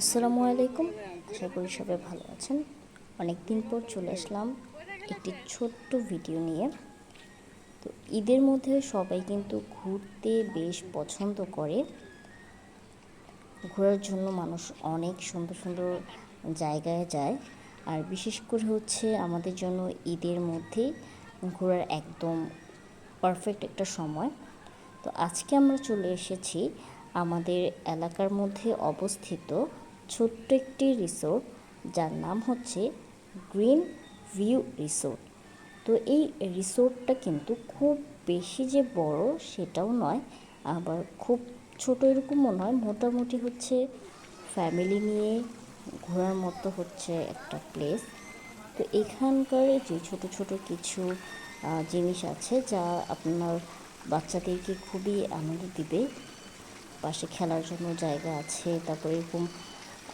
আসসালামু আলাইকুম। আশা করি সবাই ভালো আছেন। অনেক দিন পর চলে আসলাম একটি ছোট্ট ভিডিও নিয়ে। তো ঈদের মধ্যে সবাই কিন্তু ঘুরতে বেশ পছন্দ করে। ঘোরার জন্য মানুষ অনেক সুন্দর সুন্দর জায়গায় যায়। আর বিশেষ করে হচ্ছে আমাদের জন্য ঈদের মধ্যে ঘোরার একদম পারফেক্ট একটা সময়। তো আজকে আমরা চলে এসেছি আমাদের এলাকার মধ্যে অবস্থিত ছোট্ট একটি রিসোর্ট, যার নাম হচ্ছে গ্রিন ভিউ রিসোর্ট। তো এই রিসোর্টটা কিন্তু খুব বেশি যে বড় সেটাও নয়, আবার খুব ছোট এরকমও নয়, মোটামুটি হচ্ছে ফ্যামিলি নিয়ে ঘোরার মতো হচ্ছে একটা প্লেস। তো এখানকার যে ছোট ছোট কিছু জিনিস আছে যা আপনার বাচ্চাদেরকে খুবই আনন্দ দিবে। পাশে খেলার জন্য জায়গা আছে, তারপরে এরকম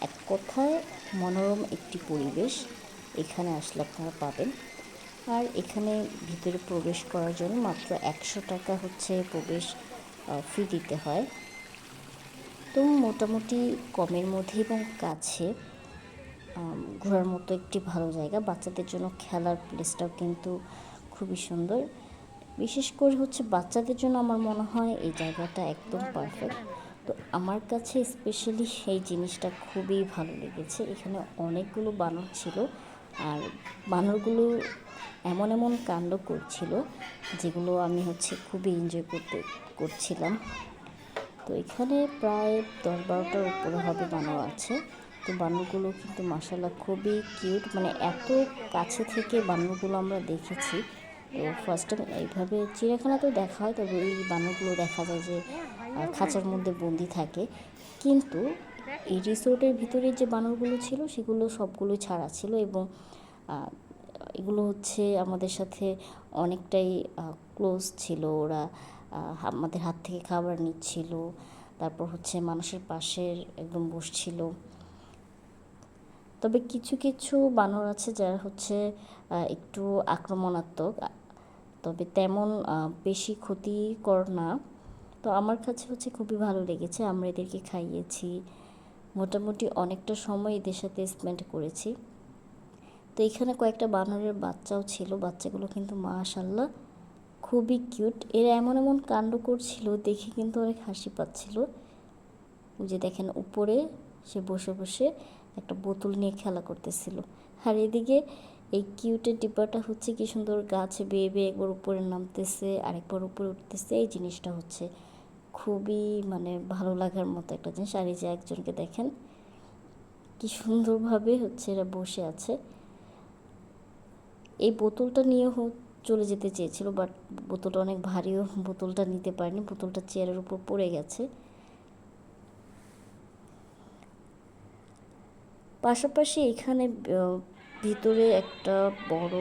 এক কথায় মনোরম একটি পরিবেশ এখানে আসলে আপনারা পাবেন। আর এখানে ভিতরে প্রবেশ করার জন্য মাত্র একশো টাকা হচ্ছে প্রবেশ ফি দিতে হয়। তো মোটামুটি কমের মধ্যে এবং কাছে ঘোরার মতো একটি ভালো জায়গা। বাচ্চাদের জন্য খেলার প্লেসটাও কিন্তু খুবই সুন্দর। বিশেষ করে হচ্ছে বাচ্চাদের জন্য আমার মনে হয় এই জায়গাটা একদম পারফেক্ট তো আমার কাছে স্পেশালি সেই জিনিসটা খুবই ভালো লেগেছে। এখানে অনেকগুলো বানর ছিল আর বানরগুলো এমন এমন কাণ্ড করছিল যেগুলো আমি হচ্ছে খুবই এনজয় করতে, করছিলাম। তো এখানে প্রায় দশ বারোটার উপরে হবে বানর আছে। তো বানরগুলো কিন্তু মাসাল্লাহ খুবই কিউট মানে এত কাছে থেকে বানরগুলো আমরা দেখেছি। তো ফার্স্ট টাইম এইভাবে চিড়িয়াখানাতেও দেখা হয়, তবে এই বানরগুলো দেখা যায় যে খাঁচার মধ্যে বন্দি থাকে। কিন্তু এই রিসোর্টের ভিতরে যে বানরগুলো ছিল, সেগুলো সবগুলো ছাড়া ছিল এবং এগুলো হচ্ছে আমাদের সাথে অনেকটাই ক্লোজ ছিল। ওরা আমাদের হাত থেকে খাবার নিচ্ছিল, তারপর হচ্ছে মানুষের পাশের একদম বসছিল। তবে কিছু কিছু বানর আছে যারা হচ্ছে একটু আক্রমণাত্মক। তবে তেমন বেশি ক্ষতিকর না। তো আমার কাছে হচ্ছে খুবই ভালো লেগেছে। আমরা এদেরকে খাইয়েছি। মোটামুটি অনেকটা সময় এদের সাথে স্পেন্ড করেছি। তো এখানে কয়েকটা বানরের বাচ্চাও ছিল। বাচ্চাগুলো কিন্তু মাশাল্লাহ খুবই কিউট এরা এমন এমন কাণ্ড করছিল, দেখে কিন্তু অনেক হাসি পাচ্ছিল। যে দেখেন, উপরে সে বসে বসে একটা বোতল নিয়ে খেলা করতেছিল। আর এদিকে এই কিউটের ডিব্বাটা হচ্ছে কি সুন্দর গাছে বেয়ে বেয়ে একবার উপরে নামতেছে, আরেকবার উপরে উঠতেছে। এই জিনিসটা হচ্ছে খুবই মানে ভালো লাগার মতো একটা জিনিস। আর এই যে একজনকে দেখেন, কি সুন্দরভাবে হচ্ছে এরা বসে আছে। এই বোতলটা নিয়ে চলে যেতে চেয়েছিল, বাট বোতলটা অনেক ভারীও বোতলটা নিতে পারেনি। বোতলটা চেয়ারের উপর পড়ে গেছে। পাশাপাশি এখানে ভিতরে একটা বড়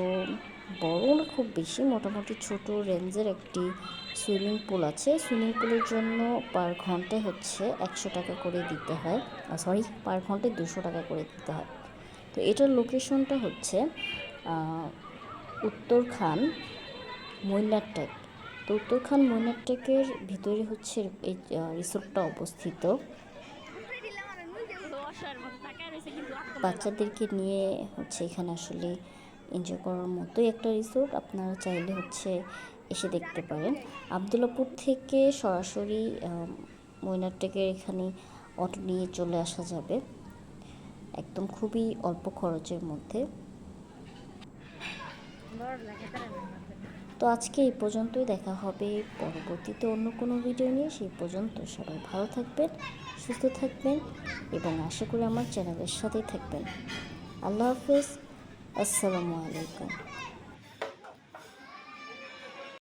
বড় না, খুব বেশি মোটামুটি ছোট রেঞ্জের একটি সুইমিং পুল আছে। সুইমিং পুলের জন্য পার ঘন্টায় হচ্ছে একশো টাকা করে দিতে হয়। সরি পার ঘন্টায় দুশো টাকা করে দিতে হয়। তো এটার লোকেশনটা হচ্ছে উত্তরখান, মৈনারটেক। তো উত্তরখান, মৈনারটেকের ভিতরে হচ্ছে এই রিসোর্টটা অবস্থিত। বাচ্চাদেরকে নিয়ে হচ্ছে এখানে আসলে এনজয় করার মতোই একটা রিসোর্ট আপনারা চাইলে হচ্ছে এসে দেখতে পারেন। আবদুল্লাপুর থেকে সরাসরি মৈনারটেকের এখানে অটো নিয়ে চলে আসা যাবে। একদম খুবই অল্প খরচের মধ্যে। তো আজকে এই পর্যন্তই, দেখা হবে পরবর্তীতে অন্য কোনো ভিডিও নিয়ে। সেই পর্যন্ত সবাই ভালো থাকবেন, সুস্থ থাকবেন এবং আশা করি আমার চ্যানেলের সাথেই থাকবেন। আল্লাহ হাফেজ, আসসালামু আলাইকুম।